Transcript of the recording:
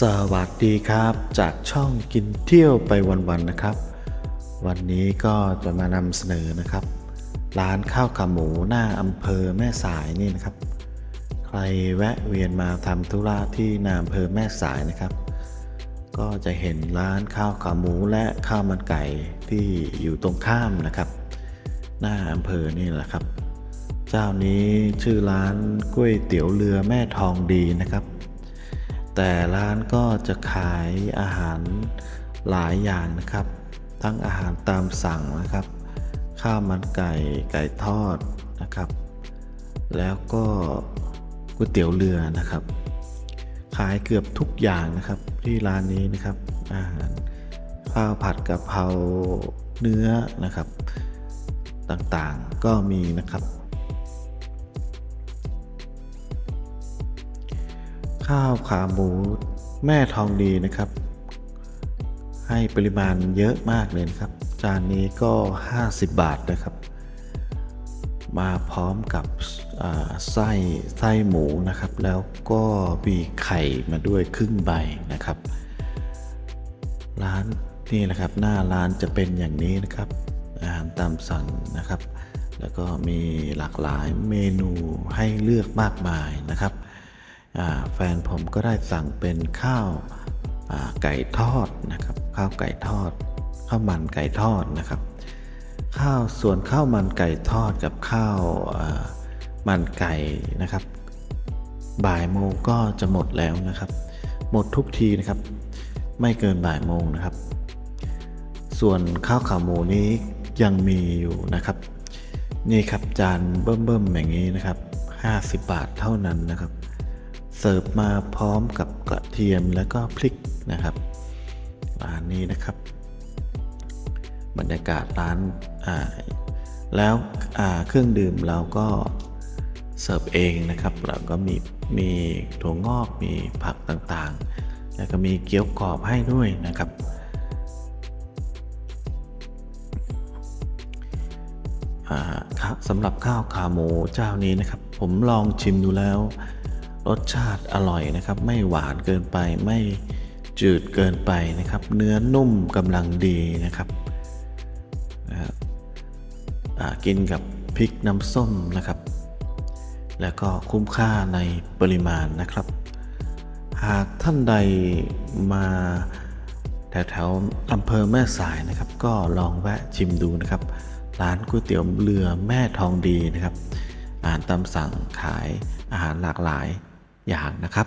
สวัสดีครับ จากช่องกินเที่ยวไปวันๆนะครับ วันนี้ก็จะมานำเสนอนะครับ ร้านข้าวขาหมูหน้าอำเภอแม่สายนี่นะครับ ใครแวะเวียนมาทำธุระที่นาอำเภอแม่สายนะครับ ก็จะเห็นร้านข้าวขาหมูและข้าวมันไก่ที่อยู่ตรงข้ามนะครับ หน้าอำเภอนี่แหละครับ เจ้านี้ชื่อร้านก๋วยเตี๋ยวเรือแม่ทองดีนะครับ แต่ร้านก็จะขายอาหารหลายอย่างนะครับ ทั้งอาหารตามสั่งนะครับ ข้าวมันไก่ไก่ทอดนะครับ แล้วก็ก๋วยเตี๋ยวเรือนะครับ ขายเกือบทุกอย่างนะครับที่ร้านนี้นะครับ อาหารข้าวผัดกะเพราเนื้อนะครับ ต่างๆก็มีนะครับ ข้าวขาหมูแม่ทองดีนะครับ ให้ปริมาณเยอะมากเลยนะครับ จานนี้ก็ 50 บาทนะครับ มาพร้อมกับไส้ไส้หมูนะครับ แล้วก็มีไข่มาด้วยครึ่งใบนะครับ ร้านนี่นะครับหน้าร้านจะเป็นอย่างนี้นะครับ อาหารตามสั่งนะครับ แล้วก็มีหลากหลายเมนูให้เลือกมากมายนะครับ แฟนผมก็ได้สั่งเป็นข้าวไก่ทอดนะครับข้าวไก่ทอดข้าวมันไก่ทอดนะครับ ข้าวส่วนข้าวมันไก่ทอดกับข้าวมันไก่นะครับ บ่ายโมงก็จะหมดแล้วนะครับ หมดทุกทีนะครับ ไม่เกินบ่ายโมงนะครับ ส่วนข้าวขาหมูนี้ยังมีอยู่นะครับ นี่ครับจานเบิ่มๆอย่างนี้นะครับ 50 บาทเท่านั้นนะครับ เสิร์ฟมาพร้อมกับกระเทียมแล้วก็พริกนะครับร้านนี้นะครับ บรรยากาศร้านอ่าแล้วอ่าเครื่องดื่มเราก็เสิร์ฟเองนะครับแล้วก็มีมีถั่วงอกมีผักต่างๆ แล้วก็มีเกี๊ยวกรอบให้ด้วยนะครับอ่าครับสำหรับข้าวขาหมูเจ้านี้นะครับ ผมลองชิมดูแล้ว รสชาติอร่อยนะครับ ไม่หวานเกินไปไม่จืดเกินไปนะครับ เนื้อนุ่มกำลังดีนะครับนะกินกับพริกน้ำส้มนะครับ แล้วก็คุ้มค่าในปริมาณนะครับ หากท่านใดมาแถวๆอำเภอแม่สายนะครับ ก็ลองแวะชิมดูนะครับ ร้านก๋วยเตี๋ยวเรือแม่ทองดีนะครับอาหารตามสั่งขายอาหารหลากหลาย อย่างนะครับ